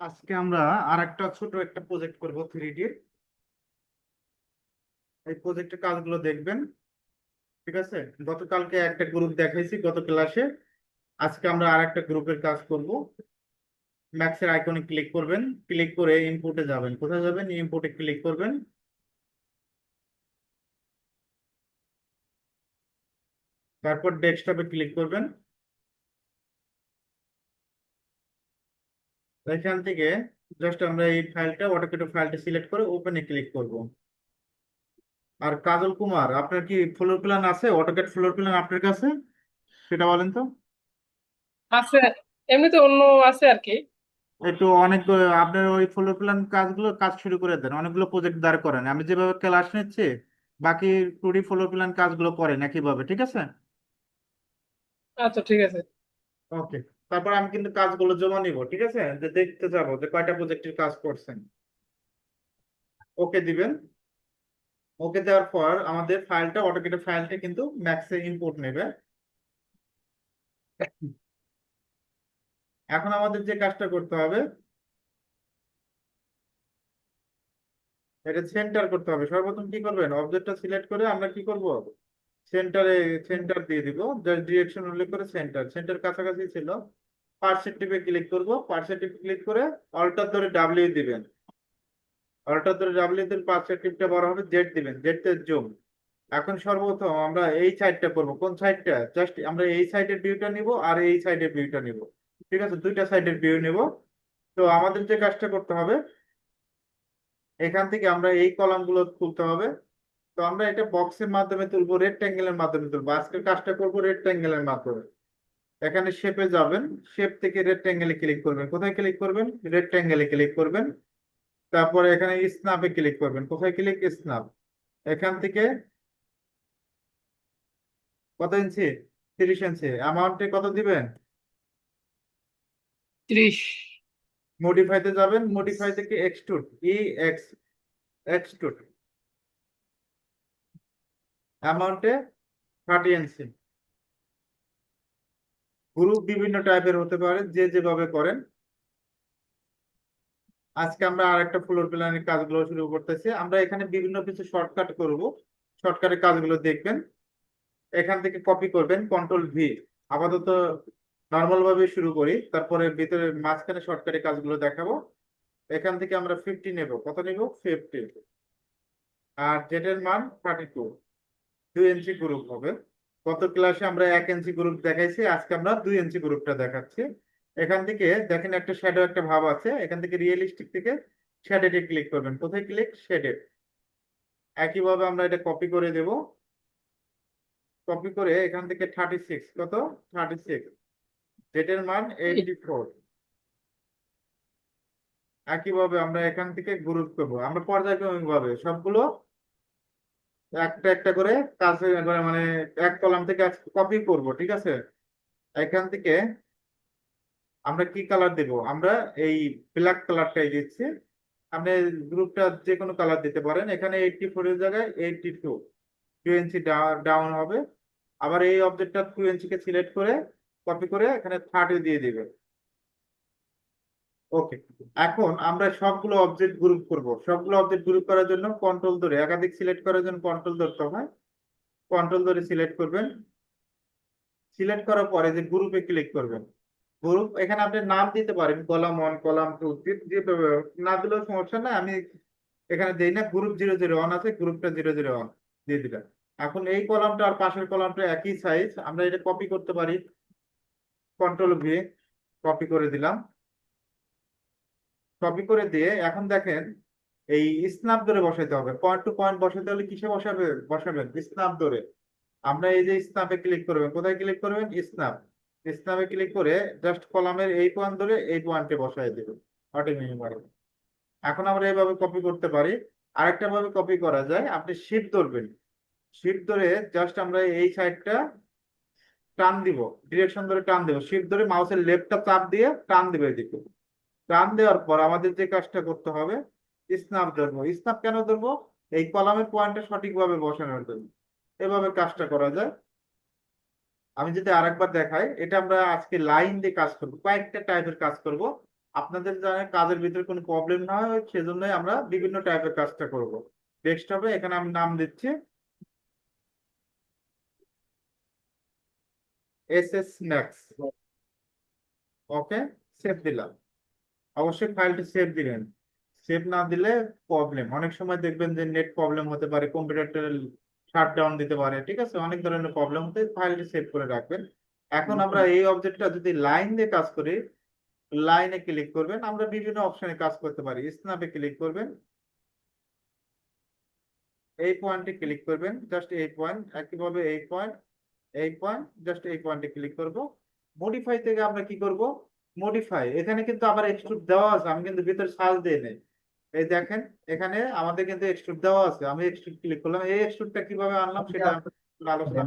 আজকে আমরা আর একটা ছোট একটা প্রজেক্ট করব থ্রি ডির এই প্রজেক্টের কাজগুলো দেখবেন, ঠিক আছে? গতকালকে একটা গ্রুপ দেখাইছি গত ক্লাসে আজকে আমরা আর একটা গ্রুপের কাজ করব। ম্যাক্সের আইকনে ক্লিক করবেন। ক্লিক করে ইনপুটে যাবেন। কোথায় যাবেন? ইনপুটে ক্লিক করবেন। তারপর ডেস্কটপে ক্লিক করবেন। এখান থেকে জাস্ট আমরা এই ফাইলটা অটোকেটে ফাইলটা সিলেক্ট করে ওপেনে ক্লিক করব। আর কাজল কুমার আপনার কি ফ্লোর প্ল্যান আছে? অটোকেট ফ্লোর প্ল্যান আপনার কাছে? সেটা বলেন তো। আছে এমনিতে অন্য আছে আর কি। একটু অনেক আপনার ওই ফ্লোর প্ল্যান কাজগুলো কাজ শুরু করে দেন। অনেকগুলো প্রজেক্ট দাঁড় করেন। আমি যেভাবে ক্লাস নিচ্ছি বাকি টুডি ফ্লোর প্ল্যান কাজগুলো করেন একইভাবে ঠিক আছে? আচ্ছা ঠিক আছে। ওকে তারপর আমি কিন্তু কাজগুলো জমা নিব, ঠিক আছে? যে দেখতে যাব যে কয়টা প্রজেক্টের কাজ করছেন। ওকে দিবেন। ওকে দেওয়ার পর আমাদের ফাইলটা অটোকেটের ফাইলটা কিন্তু ম্যাক্সে ইম্পোর্ট নেবে। এখন আমাদের যে কাজটা করতে হবে, এটা সেন্টার করতে হবে। সর্বপ্রথম কি করবেন? অবজেক্টটা সিলেক্ট করে আমরা কি করব? সেন্টারে সেন্টার দিয়ে দিব। জাস্ট ডিরেকশন উল্লেখ করে সেন্টার সেন্টার কাছাকাছি ছিল। পার্সেন্টিভে ক্লিক করব। পার্সেন্টিভ ক্লিক করে অল্টার ধরে ডাব্লিউ দিবেন। অল্টার ধরে ডাব্লিউ দিলে পার্সেন্টিভটা বড় হবে জেড দিবেন। জেড তে জুম এখন সর্বপ্রথম আমরা এই সাইডটা করব। কোন সাইডটা জাস্ট আমরা এই সাইডের ভিউটা নিব আর এই সাইডের ভিউটা নিব। ঠিক আছে? দুইটা সাইডের ভিউ নিব। তো আমাদের যে কাজটা করতে হবে, এখান থেকে আমরা এই কলামগুলো তুলতে হবে। তো আমরা এটা বক্সের মাধ্যমে তুলবো রেক্ট্যাঙ্গেলের মাধ্যমে তুলবো। আজকের কাজটা করব রেক্ট্যাঙ্গেলের মাধ্যমে। এখানে শেপে যাবেন শেপ থেকে রেক্ট্যাঙ্গেলে ক্লিক করবেন। কোথায় ক্লিক করবেন? রেক্ট্যাঙ্গেলে ক্লিক করবেন। তারপরে এখানে স্ন্যাপে ক্লিক করবেন। কোথায় ক্লিক স্ন্যাপ এখান থেকে কত ইঞ্চি তিরিশ ইঞ্চি অ্যামাউন্টে কত দিবেন? ত্রিশ। মডিফাইতে যাবেন। মডিফাই থেকে এক্সট্রুড ই এক্স এক্সট্রুড অ্যামাউন্টে থার্টি ইঞ্চি গ্রুপ বিভিন্ন টাইপের হতে পারে, যে যেভাবে করেন। আজকে আমরা আর একটা ফ্লোর প্ল্যানের কাজগুলো শুরু করতেছি। আমরা এখানে বিভিন্ন কিছু শর্টকাট করব। শর্টকাটের কাজগুলো দেখবেন। এখান থেকে কপি করবেন কন্ট্রোল ভি আপাতত নর্মাল ভাবে শুরু করি, তারপরে ভিতরে মাঝখানে শর্টকাটের কাজগুলো দেখাবো। এখান থেকে আমরা ফিফটি নেব। কত নেব? ফিফটি আর জেটের মান থার্টি টু দুই ইঞ্চি গ্রুপ হবে। গত ক্লাসে আমরা এক ইঞ্চি গ্রুপ দেখাইছি, আজকে আমরা দুই ইঞ্চি গ্রুপটা দেখাচ্ছি। এখান থেকে দেখেন একটা শ্যাডো একটা ভাব আছে, এখান থেকে রিয়েলিস্টিক থেকে শ্যাডেডে ক্লিক করবেন। কোথায় ক্লিক শেডেড একইভাবে আমরা এটা কপি করে দেব। কপি করে এখান থেকে থার্টি সিক্স কত? থার্টি সিক্স ডেটের মান এইটটি ফোর একইভাবে আমরা এখান থেকে গ্রুপ করব। আমরা পর্যায়ক্রমিক ভাবে সবগুলো একটা একটা করে কাছে মানে এক কলাম থেকে কপি করব, ঠিক আছে? এখান থেকে আমরা কি কালার দেব? আমরা এই ব্ল্যাক কালারটাই দিচ্ছি। আপনি গ্রুপটা যে কোনো কালার দিতে পারেন। এখানে এইটটি ফোর এর জায়গায় eighty two two inch down হবে। আবার এই অবজেক্টটা টু ইঞ্চিকে সিলেক্ট করে কপি করে এখানে থার্টি দিয়ে দিবে ওকে এখন আমরা সবগুলো অবজেক্ট গ্রুপ করব। সবগুলো অবজেক্ট গ্রুপ করার জন্য কন্ট্রোল ধরে, একাধিক সিলেক্ট করার জন্য কন্ট্রোল ধরতে হয় কন্ট্রোল ধরে সিলেক্ট করবেন। সিলেক্ট করার পরে যে গ্রুপে ক্লিক করবেন। গ্রুপ এখানে আপনি নাম দিতে পারেন কলাম ওয়ান কলাম টু যে না দিলেও সমস্যা নাই, আমি এখানে দেই না গ্রুপ জিরো জিরো ওয়ান আছে গ্রুপটা জিরো জিরো ওয়ান দিয়ে দিলাম। এখন এই কলামটা আর পাশের কলামটা একই সাইজ আমরা এটা কপি করতে পারি। কন্ট্রোল ভি কপি করে দিলাম। কপি করে দিয়ে এখন দেখেন এই স্ন্যাপ ধরে বসাইতে হবে। পয়েন্ট টু পয়েন্ট বসাইতে হলে কিসে বসাবে? বসাবেন স্ন্যাপ ধরে আমরা এই যে স্ন্যাপে ক্লিক করবেন, কোথায় ক্লিক করবেন? স্ন্যাপ স্ন্যাপে ক্লিক করে জাস্ট কলামের এই পয়েন্ট ধরে এই পয়েন্টে বসাই দেবেন অটোমেটিক এখন আমরা এইভাবে কপি করতে পারি। আরেকটা ভাবে কপি করা যায়, আপনি শিট ধরবেন। শিফট ধরে জাস্ট আমরা এই সাইডটা টান দিব ডিরেকশন ধরে টান দিব। শিট ধরে মাউসের লেফটটা চাপ দিয়ে টান দিবে এদিকে। টান দেওয়ার পর আমাদের যে কাজটা করতে হবে স্ন্যাপ ধরবো স্ন্যাপ কেন ধরবো? এই কলামের পয়েন্টটা সঠিকভাবে বসানোর জন্য। এভাবে কাজটা করা যায়। আমি যদি আরেকবার দেখাই, এটা আমরা আজকে লাইন দিয়ে কাজ করব, কয়েকটা টাইপের কাজ করব। আপনাদের যাতে কাজের ভিতরে কোনো প্রবলেম না হয়, সেজন্যই আমরা বিভিন্ন টাইপের কাজটা করব। হবে, এখানে আমি নাম দিচ্ছি। S S max okay save দিলাম। অবশ্যই ফাইলটি সেভ দিবেন। সেভ না দিলে প্রবলেম অনেক সময় দেখবেন যে নেট প্রবলেম হতে পারে কম্পিউটারটা শাট ডাউন দিতে পারে, ঠিক আছে? অনেক ধরনের প্রবলেম হতে ফাইলটি সেভ করে রাখবেন। এখন আমরা এই অবজেক্টটা যদি লাইন দিয়ে কাজ করি লাইনে ক্লিক করবেন, আমরা বিভিন্ন অপশনে কাজ করতে পারি। স্ন্যাপে ক্লিক করবেন। এই পয়েন্টে ক্লিক করবেন জাস্ট এই পয়েন্ট একইভাবে এই পয়েন্ট এই পয়েন্ট জাস্ট এই পয়েন্টে ক্লিক করব। মডিফাই থেকে আমরা কি করব? মডিফাই এখানে কিন্তু আবার এক্সট্রুড দেওয়া আছে, আমি কিন্তু ভিতরে সাজ দিয়ে নেই। এই দেখেন, এখানে আমাদের কিন্তু এক্সট্রুড দেওয়া আছে, আমি এক্সট্রুড ক্লিক করলাম, এই এক্সট্রুডটা কীভাবে আনলাম সেটা আলোচনা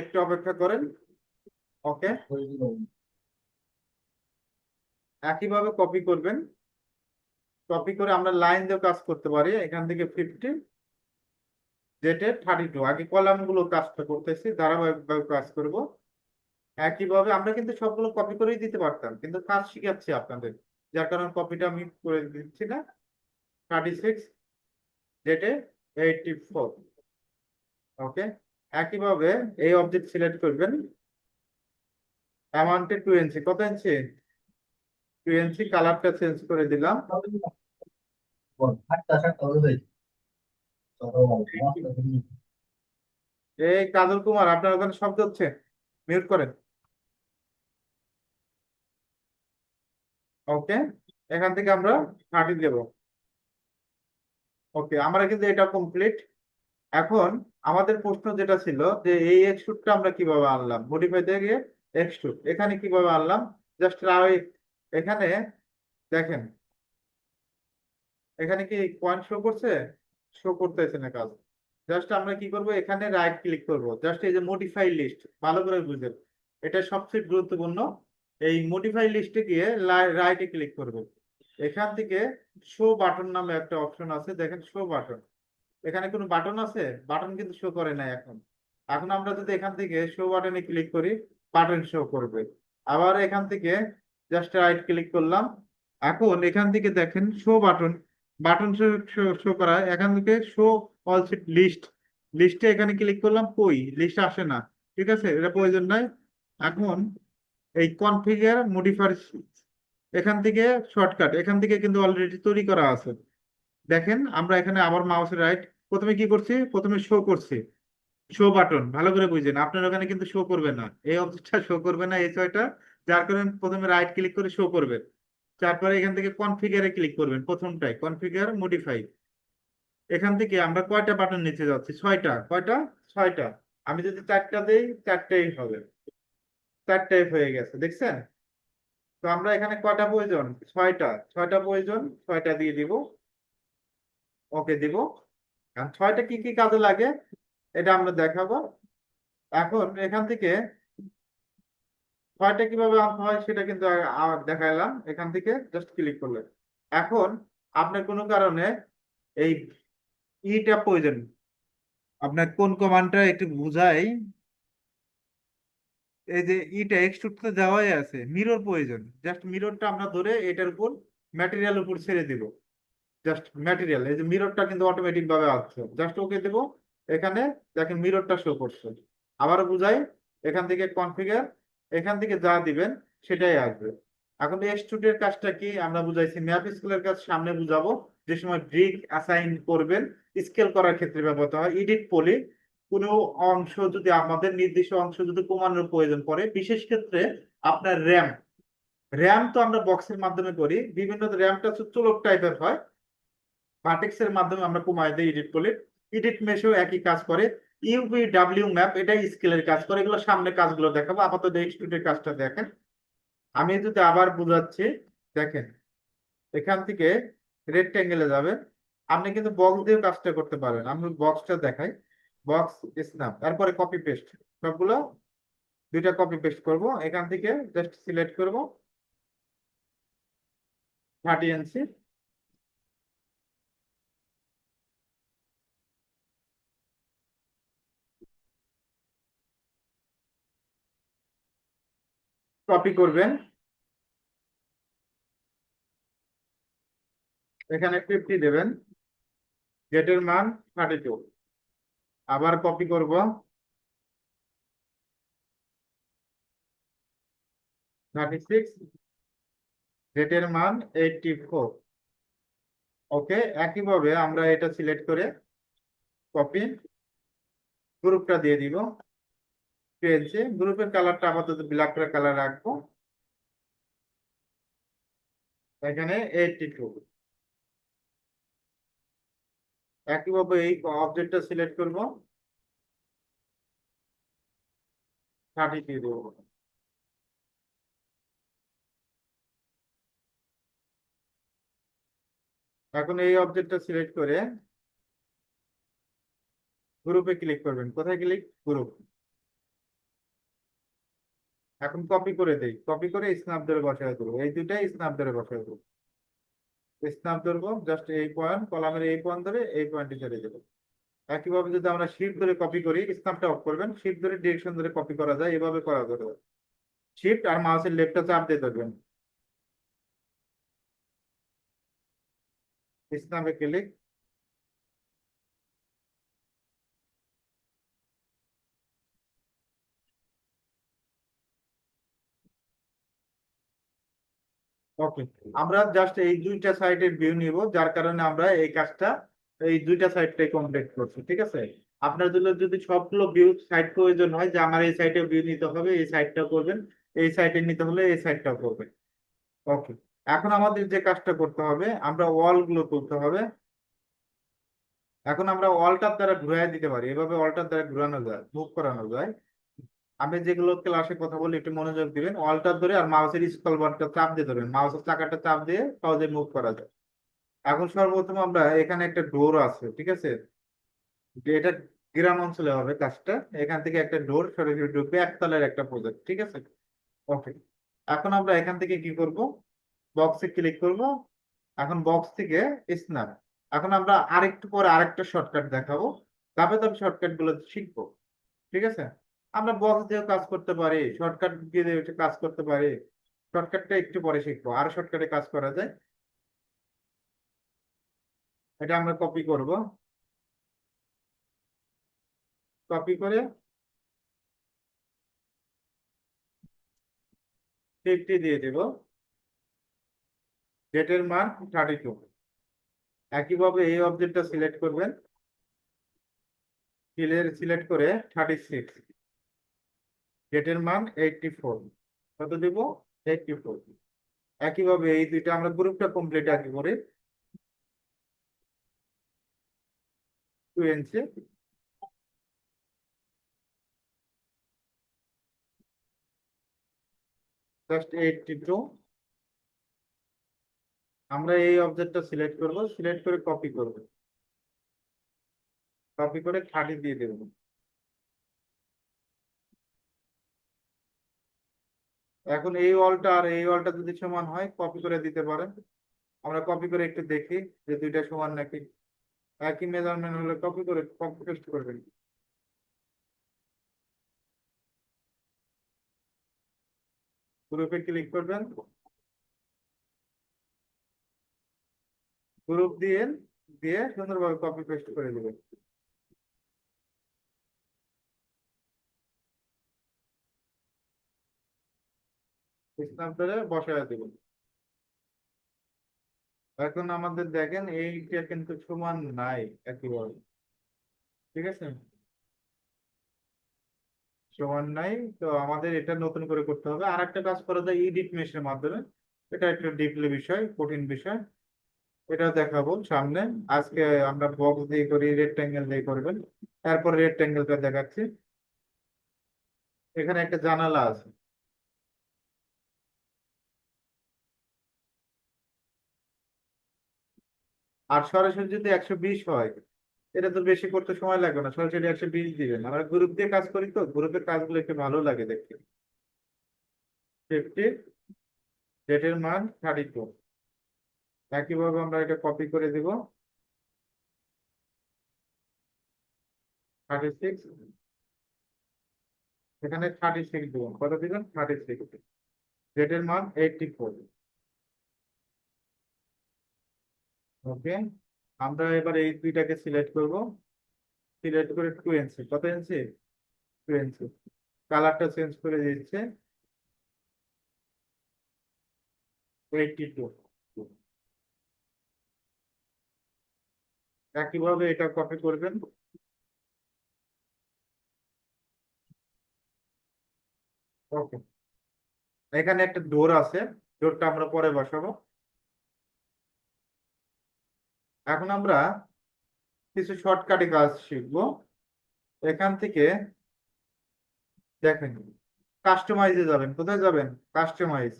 একটু অপেক্ষা করেন, ওকে? একইভাবে কপি করবেন কপি করে আমরা লাইন দিয়ে কাজ করতে পারি, এখান থেকে ফিফটি যেটা থার্টি টু আগে কলামগুলো কাজটা করতেছি, ধারাবাহিকভাবে কাজ করব। একইভাবে আমরা কিন্তু সবগুলো কপি করেই দিতে পারতাম। কিন্তু কাজ শিখাচ্ছি আপনাদের। যার কারণে কপিটা আমি করে দিচ্ছি না। থার্টি সিক্স যেটা এইটটি ফোর ওকে একইভাবে এই অবজেক্ট সিলেক্ট করবেন। অ্যামাউন্টে টু ইঞ্চি কত ইঞ্চি টু ইঞ্চি কালারটা চেঞ্জ করে দিলাম। এই কাজল কুমার, আপনার ওখানে শব্দ হচ্ছে। মিউট করেন। ওকে? এখান থেকে আমরা থার্টি দেব। ওকে, আমরা কিন্তু এটা কমপ্লিট এখন আমাদের প্রশ্ন যেটা ছিল যে এই এক্সট্রুডটা আমরা কীভাবে আনলাম? মডিফাই থেকে এক্সট্রুড এখানে কীভাবে আনলাম? জাস্ট এখানে দেখেন। এখানে কি পয়েন্ট শো করছে? শো করতেছে না কাজ। জাস্ট আমরা কি করব? এখানে রাইট ক্লিক করব। জাস্ট এই যে মডিফাই লিস্ট ভালো করে বুঝেন। এটা সবচেয়ে গুরুত্বপূর্ণ। এই মডিফাই লিস্টে গিয়ে রাইটে ক্লিক করব। এখান থেকে শো বাটন নামে একটা অপশন আছে, দেখেন শো বাটন এখানে কোনো বাটন আছে? বাটন কিন্তু শো করে না এখন। এখন আমরা যদি এখান থেকে শো বাটনে ক্লিক করি বাটন শো করবে। আবার এখান থেকে জাস্ট রাইট ক্লিক করলাম। এখন এখান থেকে দেখেন শো বাটন বাটন শো করা। এখান থেকে শো অল সিট লিস্ট লিস্টে এখানে ক্লিক করলাম কই? লিস্ট আসে না। ঠিক আছে? এটা প্রয়োজন নাই। এখন এই কনফিগার মডিফায়ার এখান থেকে শর্টকাট এখান থেকে কিন্তু অলরেডি তৈরি করা আছে। দেখেন, আমরা এখানে আবার মাউস রাইট প্রথমে কি করছি? প্রথমে শো করছি। শো বাটন ভালো করে বুঝেন। আপনার ওখানে কিন্তু শো করবে না। এই অবজেক্টটা শো করবে না, এই ছয়টা। যার কারণে প্রথমে রাইট ক্লিক করে শো করবেন তারপরে এখান থেকে কনফিগারে ক্লিক করবেন, প্রথমটাই। কনফিগার মডিফাই এখান থেকে আমরা কয়টা বাটন নিচে যাচ্ছি? ছয়টা। কয়টা? ছয়টা। আমি যদি চারটা দেই, চারটাই হবে। চারটাই হয়ে গেছে, দেখছেন? তো আমরা এখানে কয়টা প্রয়োজন? ছয়টা। ছয়টা প্রয়োজন, ছয়টা দিয়ে দিব। ওকে, দিব। আর ছয়টা কি কি কাজে লাগে? এটা আমরা দেখাবো। এখন এখান থেকে ছয়টা কীভাবে আনতে হয় সেটা কিন্তু দেখাইলাম। এখান থেকে জাস্ট ক্লিক করলেন। এখন আপনার কোনো কারণে এই ইটা প্রয়োজন। আপনার কোন কমান্ডটা একটু বুঝাই। এই যে ইটা এক্সট্রুড তো দেওয়াই আছে মিরর প্রয়োজন। জাস্ট মিররটা আমরা ধরে এটার উপর ম্যাটেরিয়াল উপর ছেড়ে দিব। জাস্ট ম্যাটেরিয়াল এই যে মিররটা কিন্তু অটোমেটিক ভাবে আসছে। জাস্ট ওকে দেব, এখানে দেখেন মিররটা শো করছে। আবারও বুঝাই, এখান থেকে কনফিগার এখান থেকে যা দিবেন সেটাই আসবে। এখন এক্সট্রুডের কাজটা কি? আমরা বুঝাইছি ম্যাপ স্কেলের কাজ সামনে বুঝাবো। যে সময় ব্রিক অ্যাসাইন করবেন স্কেল করার ক্ষেত্রে ব্যবহৃত হয়। এডিট পলি কোনো অংশ যদি, আমাদের নির্দিষ্ট অংশ যদি কমানোর প্রয়োজন পড়ে, বিশেষ ক্ষেত্রে আপনার র্যাম র্যাম তো আমরা বক্সের মাধ্যমে করি, বিভিন্ন র্যামটা চোলক টাইপের হয়। ভার্টেক্স এর মাধ্যমে আমরা কমাই দিই এডিট পলি এডিট মেশেও একই কাজ করে। ইউপি ডাব্লিউ ম্যাপ এটাই স্কেলের কাজ করে। এগুলো সামনে কাজগুলো দেখাবো। আপাতত এক্সট্রুডের কাজটা দেখেন। আমি যদি আবার বোঝাচ্ছি, দেখেন। এখান থেকে রেক্টেঙ্গেলে যাবে আপনি কিন্তু বক্স দিয়ে কাজটা করতে পারবেন আমি বক্সটা দেখাই। বক্স স্ন্যাপ তারপরে কপি পেস্ট সবগুলো দুইটা কপি পেস্ট করব, এখান থেকে জাস্ট সিলেক্ট করব। থার্টি ইঞ্চি কপি করবেন। এখানে ফিফটি দেবেন। গেটের মান থার্টি টু আবার কপি করব। থার্টি সিক্স গেটের মান এইটটি ফোর ওকে একইভাবে আমরা এটা সিলেক্ট করে কপি গ্রুপটা দিয়ে দিব। পেয়েছে গ্রুপের কালারটা আপাতত ব্ল্যাক কালার রাখব। এখানে এইটটি টু একইভাবে এই অবজেক্টটা সিলেক্ট করব। থার্টি দেবো। এখন এই অবজেক্টটা সিলেক্ট করে গ্রুপে ক্লিক করবেন। কোথায় ক্লিক গ্রুপ এখন কপি করে দেই। কপি করে স্ন্যাপ ধরে বসায় দেবো। এই দুটাই স্ন্যাপ ধরে বসায় দেবো। স্ন্যাপ ধরবো জাস্ট এই পয়েন্ট কলামের এই পয়েন্ট ধরে এই পয়েন্টে চলে যাব। একইভাবে যদি আমরা শিফট ধরে কপি করি স্নাপটা অফ করবেন শিফট ধরে ডিরেকশন ধরে কপি করা যায়, এভাবে করা যাবে। শিফট আর মাউসের লেফটটা চাপ দিয়ে থাকবেন স্নাপে ক্লিক ওকে আমরা জাস্ট এই দুইটা সাইটের ভিউ নিব, যার কারণে আমরা এই কাজটা, এই দুইটা সাইটটাই কমপ্লিট করছি, ঠিক আছে? আপনার যদি যদি সবগুলো ভিউ সাইট প্রয়োজন হয়, যে আমার এই সাইটে ভিউ নিতে হবে, এই সাইটটা করবেন, এই সাইটে নিতে হলে এই সাইটটা করবেন। ওকে এখন আমাদের যে কাজটা করতে হবে, আমরা ওয়ালগুলো তুলতে হবে। এখন আমরা ওয়ালটার দ্বারা ঘুরাই দিতে পারি, এভাবে ওয়ালটার দ্বারা ঘুরানো যায় মুভ করানো যায়। আমি যেগুলো ক্লাসে কথা বলি একটু মনোযোগ দিবেন অল্টার ধরে আর মাউসের স্ক্রল বারটা চাপ দিয়ে ধরবেন মাউসের চাকাটা চাপ দিয়ে সহজে মুভ করা যায়। এখন সর্বপ্রথম আমরা এখানে একটা ডোর আছে, ঠিক আছে? এটা গ্রাম অঞ্চলে হবে কাজটা। এখান থেকে একটা ডোর সরাসরি ঢুকবে, একতলার একটা প্রজেক্ট ঠিক আছে? ওকে এখন আমরা এখান থেকে কি করব? বক্সে ক্লিক করব। এখন বক্স থেকে স্ন্যাপ এখন আমরা আরেকটু পরে আরেকটা শর্টকাট দেখাবো। তারপরে তো আমি শর্টকাটগুলো শিখব, ঠিক আছে? আমরা বক্স দিয়েও কাজ করতে পারি শর্টকাট দিয়ে কাজ করতে পারি। শর্টকাটটা একটু পরে শিখব, আর শর্টকাটে কাজ করা যায়। এটা আমরা কপি করব। কপি করে ফিফটি দিয়ে দেব। ডেটের মান থার্টি টু একইভাবে এই অবজেক্টটা সিলেক্ট করবেন। সিলেক্ট করে থার্টি সিক্স ডেটের মান এইটটি ফোর কত দেব? এইটটি ফোর একইভাবে এই দুইটা আমরা গ্রুপটা কমপ্লিট আগে করে। জাস্ট আমরা এই অবজেক্টটা সিলেক্ট করব। সিলেক্ট করে কপি করব। কপি করে থার্টি দিয়ে দেবো। এখন এই ওয়ালটা আর এই ওয়ালটা যদি সমান হয় কপি করে দিতে পারেন। আমরা কপি করে একটু দেখি যে দুইটা সমান নাকি। একই মেজারমেন্ট হলে কপি করে কপি পেস্ট করবেন গ্রুপে ক্লিক করবেন। গ্রুপ দিয়ে দিয়ে সুন্দরভাবে কপি পেস্ট করে দিবেন। এখন আমাদের দেখেন এইটা কিন্তু সমান নাই একেবারে। ঠিক আছে? সমান নাই, তো আমাদের এটা নতুন করে করতে হবে। আর একটা কাজ করা যায় ইডিট মেশের মাধ্যমে। এটা একটা ডিপলি বিষয়, কঠিন বিষয়। এটা দেখাবো সামনে। আজকে আমরা বক্স দিয়ে করি রেক্টেঙ্গেল দিয়ে করবেন। তারপর রেক্টেঙ্গেলটা দেখাচ্ছি। এখানে একটা জানালা আছে। আর সরাসরি যদি একশো বিশ হয়, এটা তো বেশি করতে সময় লাগবে না। সরাসরি একশো বিশ দিবেন। আমরা গ্রুপ দিয়ে কাজ করি তো গ্রুপের কাজগুলো একটু ভালো লাগে দেখতে। ফিফটি ডেটের মান থার্টি টু একইভাবে আমরা এটা কপি করে দিব। থার্টি সিক্স এখানে থার্টি সিক্স দেবেন কত দিবেন? থার্টি সিক্স ডেটের মান এইটটি ফোর ওকে? আমরা এবার এই দুইটাকে সিলেক্ট করব। সিলেক্ট করে টু এনসি কত এনসি টু এনসি কালারটা চেঞ্জ করে দিচ্ছে একইভাবে এটা কপি করবেন। ওকে। এখানে একটা ডোর আছে। ডোরটা আমরা পরে বসাবো। এখন আমরা কিছু শর্টকাটে কাজ শিখব। এখান থেকে দেখেন কাস্টমাইজে যাবেন। কোথায় যাবেন? কাস্টমাইজ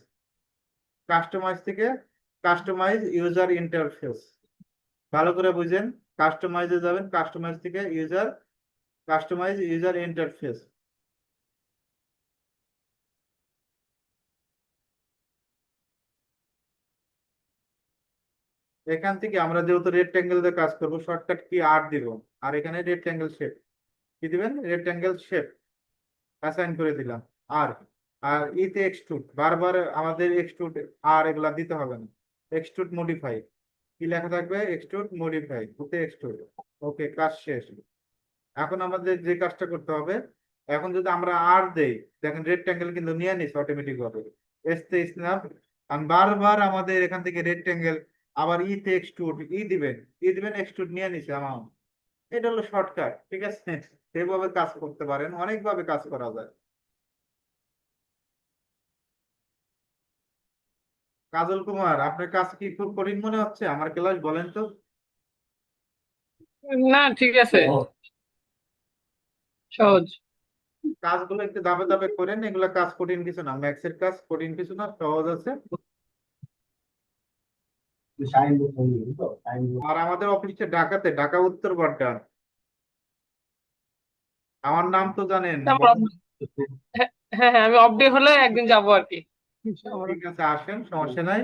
কাস্টমাইজ থেকে কাস্টমাইজ ইউজার ইন্টারফেস ভালো করে বুঝেন কাস্টমাইজে যাবেন কাস্টমাইজ থেকে ইউজার কাস্টমাইজ ইউজার ইন্টারফেস এখান থেকে আমরা যেহেতু রেক্টেঙ্গেল দিয়ে কাজ করব শর্টকাট কি আর দিব। আর এখানে রেক্টেঙ্গেল শেপ কি দিবেন? রেক্টেঙ্গেল শেপ অ্যাসাইন করে দিলাম। আর আর ইতে এক্সট্রুড বারবার আমাদের এক্সট্রুড আর এগুলা দিতে হবে না। এক্সট্রুড মডিফাই কি লেখা থাকবে? এক্সট্রুড মডিফাই ওতে এক্সট্রুড ওকে কাজ শেষ। এখন আমাদের যে কাজটা করতে হবে, এখন যদি আমরা আর দেই, দেখেন রেক্টেঙ্গেল কিন্তু নিয়ে নিস অটোমেটিক ভাবে। এসতে স্ন্যাপ আমি বারবার আমাদের এখান থেকে রেক্টেঙ্গেল আবার ইতে এক্সট্রুড ই দিবেন ই দিবেন এক্সট্রুড নিয়ে নিছে আমার এটা হলো শর্টকাট ঠিক আছে? সেভাবে কাজ করতে পারেন অনেকভাবে কাজ করা যায়। কাজল কুমার আপনার কাজ কি খুব কঠিন মনে হচ্ছে? আমার ক্লাস বলেন তো। না ঠিক আছে। সহজ। কাজগুলো একটু ধাপে ধাপে করেন এগুলো কাজ কঠিন কিছু না। ম্যাক্সের কাজ কঠিন কিছু না সহজ আছে। আর আমাদের অফিসে ঢাকাতে ঢাকা উত্তর বাড্ডা আমার নাম তো জানেন। হ্যাঁ হ্যাঁ হ্যাঁ, আমি হলে একদিন যাব আর কি। ঠিক আছে আসেন সমস্যা নাই।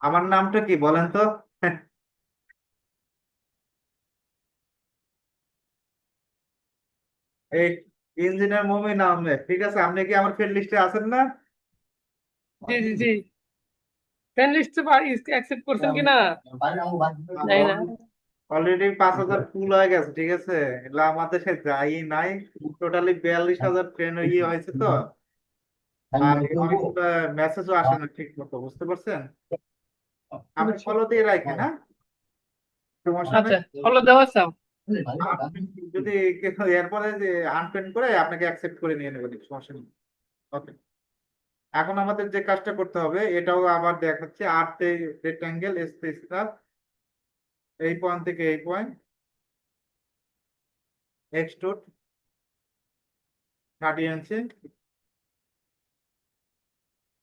আমার নামটা কি বলেন তো? এই ইঞ্জিনিয়ার মমিন আহমেদ ঠিক আছে আপনি কি আমার ফ্রেন্ড লিস্টে আছেন না? জি জি জি। ফ্রেন্ড লিস্টে অ্যাকসেপ্ট করছেন কি না জানি না। অলরেডি পাঁচ হাজার ফুল হয়ে গেছে ঠিক আছে? এগুলো আমাদের যাই নাই টোটালি বিয়াল্লিশ হাজার ফ্রেন্ড ইয়ে হয়েছে তো। আর মেসেজও আসে না ঠিক মতো বুঝতে পারছেন? আপনি ফলো দিয়ে রাখেন হ্যাঁ? আচ্ছা ফলো দেওয়া চাও যদি কেউ এরপরে যে আনফ্রেন্ড করে আপনাকে অ্যাকসেপ্ট করে নিয়ে নেবেন সমস্যা নেই। ওকে এখন আমাদের যে কাজটা করতে হবে, এটাও আবার দেখাচ্ছে আটতে রেক্টাঙ্গেল এসতে স্টার এই পয়েন্ট থেকে এই পয়েন্ট এক্সট্রুড থার্টি ইঞ্চি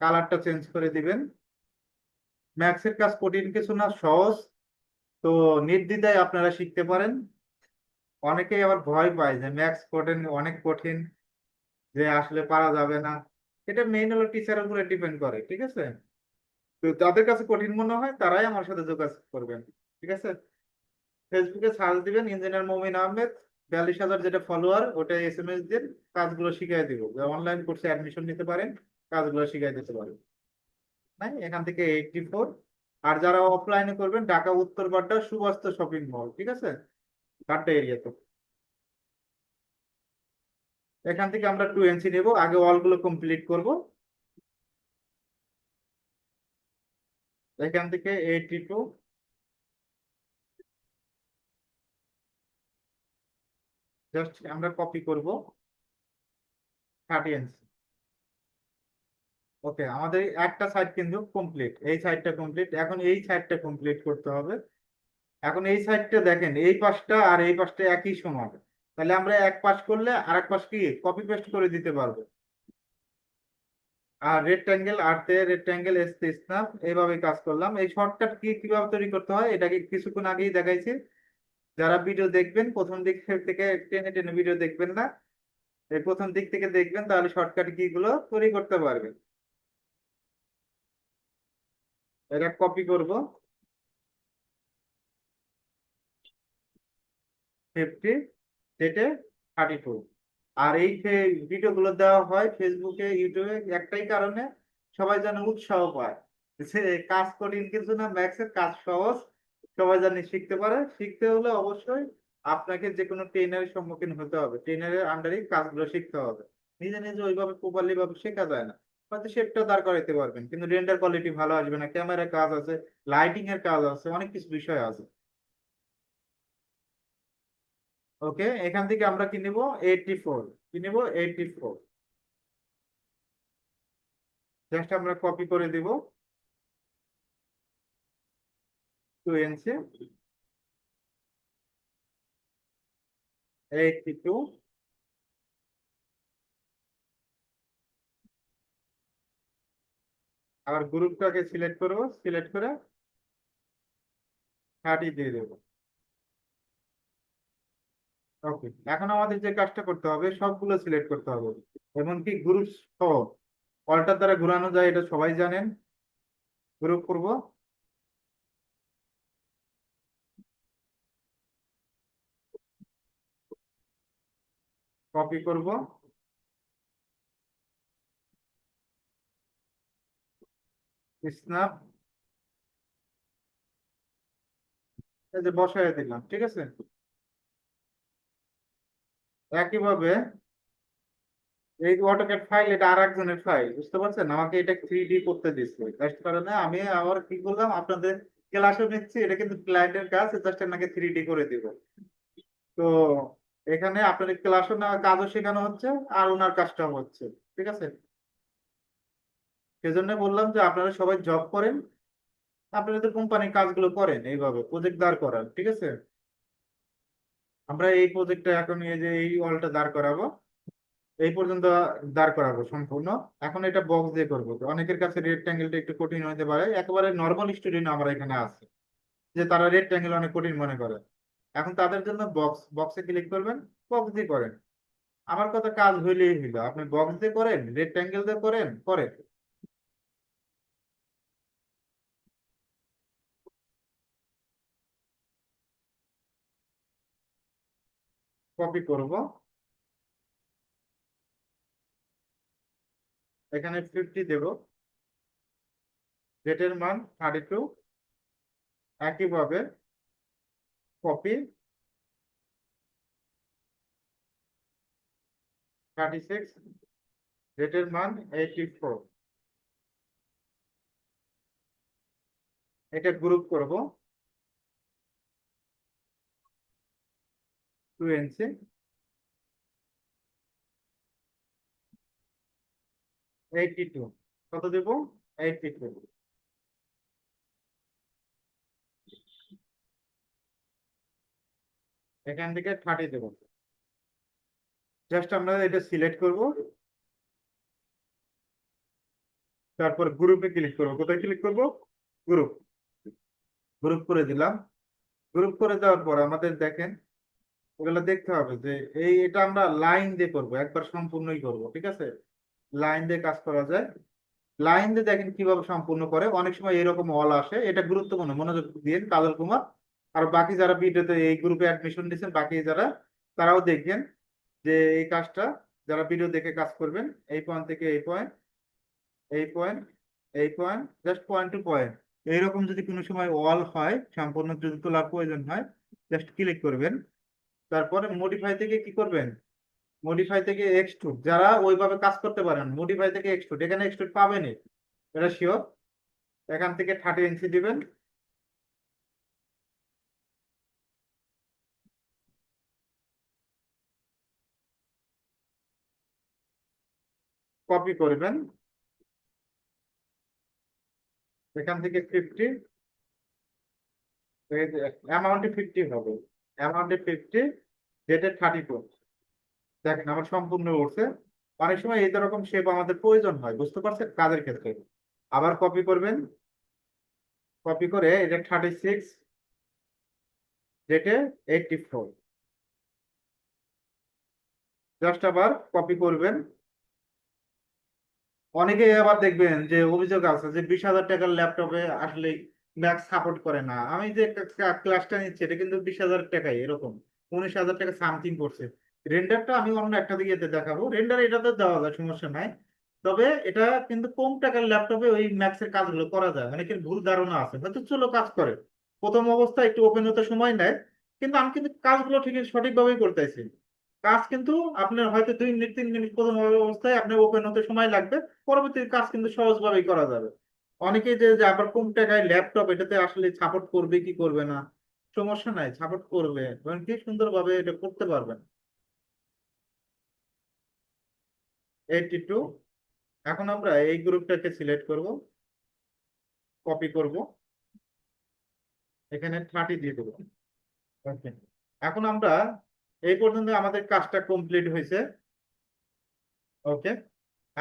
কালারটা চেঞ্জ করে দিবেন। ম্যাক্সের কাজ কঠিন কিছু না, সহজ। তো নির্দ্বিধায় আপনারা শিখতে পারেন। অনেকেই আবার ভয় পায় যে ম্যাক্স কঠিন, অনেক কঠিন, যে আসলে পারা যাবে না। এটা মেইন হলো টিচারের উপরে ডিপেন্ড করে, ঠিক আছে? তো যাদের কাছে কঠিন মনে হয়, তারাই আমার সাথে যোগাযোগ করবেন, ঠিক আছে? ফেসবুকে সার্চ দিবেন ইঞ্জিনিয়ার মমিন আহমেদ, বিয়াল্লিশ হাজার যেটা ফলোয়ার ওটা এস এম এস দিন কাজগুলো শিখিয়ে দিব। অনলাইন কোর্সে অ্যাডমিশন নিতে পারেন, কাজগুলো শিখিয়ে দিতে পারেন। নাই, এখান থেকে এইটটি ফোর আর যারা অফলাইনে করবেন, ঢাকা উত্তর বাড্ডা সুবাস্ত শপিং মল ঠিক আছে? বাড্ডা এরিয়াতে এখান থেকে আমরা টু এনসি নেব, আগে অলগুলো কমপ্লিট করব। এখান থেকে এইটটি টু জাস্ট আমরা কপি করব। থার্টি এনসি ওকে আমাদের একটা সাইড কিন্তু কমপ্লিট এই সাইডটা কমপ্লিট এখন এই সাইডটা কমপ্লিট করতে হবে। এখন এই সাইডটা দেখেন, এই পাশটা আর এই পাশটা একই সমান। তাহলে আমরা এক পাশ করলে আর এক পাশ কি কপি পেস্ট করে দিতে পারব। আর রেক্টাঙ্গেল আরতে রেক্টাঙ্গেল এসতে স্ন্যাপ এইভাবে কাজ করলাম। এই শর্টকাট কি কীভাবে তৈরি করতে হয়, এটাকে কিছুক্ষণ আগেই দেখাইছি। যারা ভিডিও দেখবেন, প্রথম দিক থেকে টেনে টেনে ভিডিও দেখবেন না, এই প্রথম দিক থেকে দেখবেন, তাহলে শর্টকাট কি গুলো তৈরি করতে পারবেন এটা কপি করব। ফিফটি সেটে থার্টি টু আর এই যে ভিডিওগুলো দেওয়া হয় ফেসবুকে, ইউটিউবে, একটাই কারণে সবাই যেন উৎসাহ পায়। যে কাজ কঠিন কিছু না ম্যাক্সের কাজ সহজ, সবাই জানি শিখতে পারে। শিখতে হলে অবশ্যই আপনাকে যে কোনো ট্রেনারের সম্মুখীন হতে হবে। ট্রেনারের আন্ডারে কাজগুলো শিখতে হবে। নিজে নিজে ওইভাবে প্রপারলি ভাবে শেখা যায় না। হয়তো শেপটা দাঁড় করাইতে পারবেন, কিন্তু রেন্ডার কোয়ালিটি ভালো আসবে না। ক্যামেরার কাজ আছে লাইটিং এর কাজ আছে, অনেক কিছু বিষয় আছে। ওকে, এখান থেকে আমরা কি নিব? এইটটি ফোর কি নিব? এইটটি ফোর জাস্ট আমরা কপি করে দিব। টু এনসি এইটটি টু আবার গ্রুপটাকে সিলেক্ট করব সিলেক্ট করে থার্টি দিয়ে দেবো। ওকে এখন আমাদের যে কাজটা করতে হবে, সবগুলো সিলেক্ট করতে হবে। এমনকি গ্রুপ সহ অল্টার দ্বারা ঘুরানো যায়, এটা সবাই জানেন। গ্রুপ করব। কপি করব। স্ন্যাপ এই বসায় দিলাম, ঠিক আছে? একইভাবে এই অটোক্যাড ফাইল এটা আর একজনের ফাইল বুঝতে পারছেন? আমাকে এটা থ্রি ডি করতে দিচ্ছে। জাস্ট কারণে আমি আবার কি করলাম? আপনাদের নিচ্ছি, এটা কিন্তু ক্লায়েন্টের কাজ জাস্ট থ্রি ডি করে দিব। তো এখানে আপনাদের ক্লাসও না কাজও শেখানো হচ্ছে, আর ওনার কাজটাও হচ্ছে, ঠিক আছে? সেজন্য বললাম যে আপনারা সবাই জব করেন আপনাদের কোম্পানির কাজগুলো করেন এইভাবে প্রজেক্ট দাঁড় ঠিক আছে? আমরা এই প্রজেক্টটা এখন এই যে এই ওয়ালটা দাঁড় করাবো, এই পর্যন্ত দাঁড় করাবো সম্পূর্ণ। এখন এটা বক্স দিয়ে করব। অনেকের কাছে রেক্ট্যাঙ্গেলটা একটু কঠিন হতে পারে। একেবারে নর্মাল স্টুডেন্ট আমরা এখানে আছে, যে তারা রেক্ট্যাঙ্গেল অনেক কঠিন মনে করে। এখন তাদের জন্য বক্স বক্সে ক্লিক করবেন বক্স দিয়ে করেন। আমার কথা কাজ হইলেই হইল। আপনি বক্স দিয়ে করেন রেক্ট্যাঙ্গেল দিয়ে করেন করেন। কপি করব। এখানে ফিফটি দেব। রেটের মান থার্টি টু একইভাবে কপি থার্টি সিক্স রেটের মান এইটি ফোর এটা গ্রুপ করব। এনসি এইটি টু কত দেব? এইটি টু এখান থেকে থার্টি দেব। জাস্ট আমরা এটা সিলেক্ট করব। তারপর গ্রুপে ক্লিক করব। কোথায় ক্লিক করব? গ্রুপ গ্রুপ করে দিলাম। গ্রুপ করে দেওয়ার পর আমাদের দেখেন ওগুলো দেখতে হবে যে এই এটা আমরা লাইন দিয়ে করব, একবার সম্পূর্ণই করব, ঠিক আছে? লাইন দিয়ে কাজ করা যায়। লাইন দিয়ে দেখেন কীভাবে সম্পূর্ণ করে, অনেক সময় এরকম অল আসে, এটা গুরুত্বপূর্ণ, মনোযোগ দিয়ে কাজল কুমার। আর বাকি যারা ভিডিওতে এই গ্রুপে অ্যাডমিশন নিয়েছেন বাকি যারা, তারাও দেখবেন যে এই কাজটা, যারা ভিডিও দেখে কাজ করবেন, এই পয়েন্ট থেকে এই পয়েন্ট এই পয়েন্ট এই point just point two point এইরকম যদি কোনো সময় ওয়াল হয়, সম্পূর্ণ যদি তোলার প্রয়োজন হয় জাস্ট ক্লিক করবেন। তারপরে মডিফাই থেকে কি করবেন? মডিফাই থেকে এক্সট্রুড যারা ওইভাবে কাজ করতে পারেন মডিফাই থেকে এক্সট্রুড এখানে এক্সট্রুড পাবেনই। এটা শিওর এখান থেকে থার্টি ইঞ্চি দিবেন। কপি করবেন। এখান থেকে ফিফটি অ্যামাউন্টে ফিফটি হবে। অ্যামাউন্টে ফিফটি যেটা থার্টি টু দেখেন আমার সম্পূর্ণ উঠছে। অনেক সময় এই রকম শেপ আমাদের প্রয়োজন হয়, বুঝতে পারছেন? কাজের ক্ষেত্রে। আবার কপি করবেন। কপি করে এটা থার্টি সিক্স যেটা এইটটি ফোর জাস্ট আবার কপি করবেন। অনেকে আবার দেখবেন যে অভিযোগ আছে যে বিশ হাজার টাকার ল্যাপটপে আসলে ম্যাক সাপোর্ট করে না। আমি যে ক্লাসটা নিচ্ছি, এটা কিন্তু বিশ হাজার টাকাই এরকম। উনিশ হাজার টাকা সামথিং করছে। রেন্ডারটা আমি অন্য একটা দিকে দেখাবো। রেন্ডার এটাতে দেওয়া যায়, সমস্যা নাই। তবে এটা কিন্তু কম টাকার ল্যাপটপে ওই ম্যাক্সের কাজগুলো করা যায়। অনেকের ভুল ধারণা আছে? হয়তো চলো কাজ করে। প্রথম অবস্থায় একটু ওপেন হতে সময় নেয়, কিন্তু আমি কিন্তু কাজগুলো ঠিক সঠিকভাবেই করতেছি। কাজ কিন্তু আপনার হয়তো দুই মিনিট, তিন মিনিট প্রথম অবস্থায় আপনার ওপেন হতে সময় লাগবে। পরবর্তী কাজ কিন্তু সহজভাবেই করা যাবে। অনেকেই যে আবার কম টাকায় ল্যাপটপ এটাতে আসলে সাপোর্ট করবে কি করবে না, সমস্যা নাই সাপোর্ট করবে। এবং কি সুন্দরভাবে এটা করতে পারবেন এইটি টু এখন আমরা এই গ্রুপটাকে সিলেক্ট করব কপি করব, এখানে থার্টি দিয়ে দেবো। এখন আমরা এই পর্যন্ত আমাদের কাজটা কমপ্লিট হয়েছে। ওকে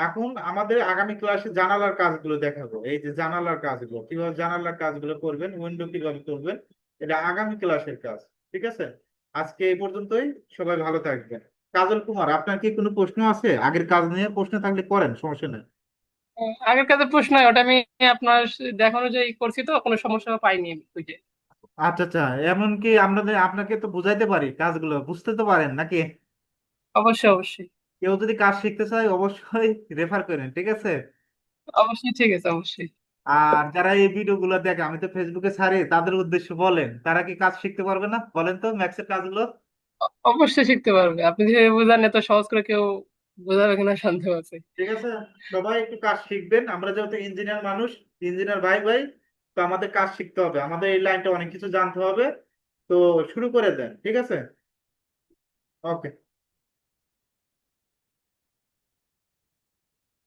এখন আমাদের আগামী ক্লাসে জানালার কাজগুলো দেখাবো। এই যে জানালার কাজগুলো কীভাবে জানালার কাজগুলো করবেন উইন্ডো কীভাবে করবেন এটা আগামী ক্লাসের কাজ ঠিক আছে? আজকে এই পর্যন্তই সবাই ভালো থাকবেন। কাজল কুমার আপনার কি কোনো প্রশ্ন আছে? আগের কাজ নিয়ে প্রশ্ন থাকলে করেন সমস্যা নেই। আগের কাছে প্রশ্ন ওটা আমি আপনার দেখানো অনুযায়ী করছি তো কোনো সমস্যা পাইনি বুঝে আচ্ছা আচ্ছা এমনকি আমরা আপনাকে তো বুঝাইতে পারি কাজগুলো বুঝতে তো পারেন নাকি? অবশ্যই অবশ্যই। কেউ যদি কাজ শিখতে চায় অবশ্যই রেফার করেন ঠিক আছে? অবশ্যই ঠিক আছে অবশ্যই। আর যারা এই ভিডিওগুলো দেখে আমি তো ফেসবুকে ছাড়ি তাদের উদ্দেশ্যে বলেন তারা কি কাজ শিখতে পারবে না? বলেন তো ম্যাক্সের কাজগুলো। অবশ্যই শিখতে পারবে। আপনি যে বোঝান এত সহজ করে কেউ বোঝাবে কিনা সন্দেহ আছে। ঠিক আছে সবাই একটু কাজ শিখবেন। আমরা যেহেতু ইঞ্জিনিয়ার মানুষ ইঞ্জিনিয়ার ভাই ভাই তো আমাদের কাজ শিখতে হবে। আমাদের এই লাইনটা অনেক কিছু জানতে হবে। তো শুরু করে দেন ঠিক আছে? ওকে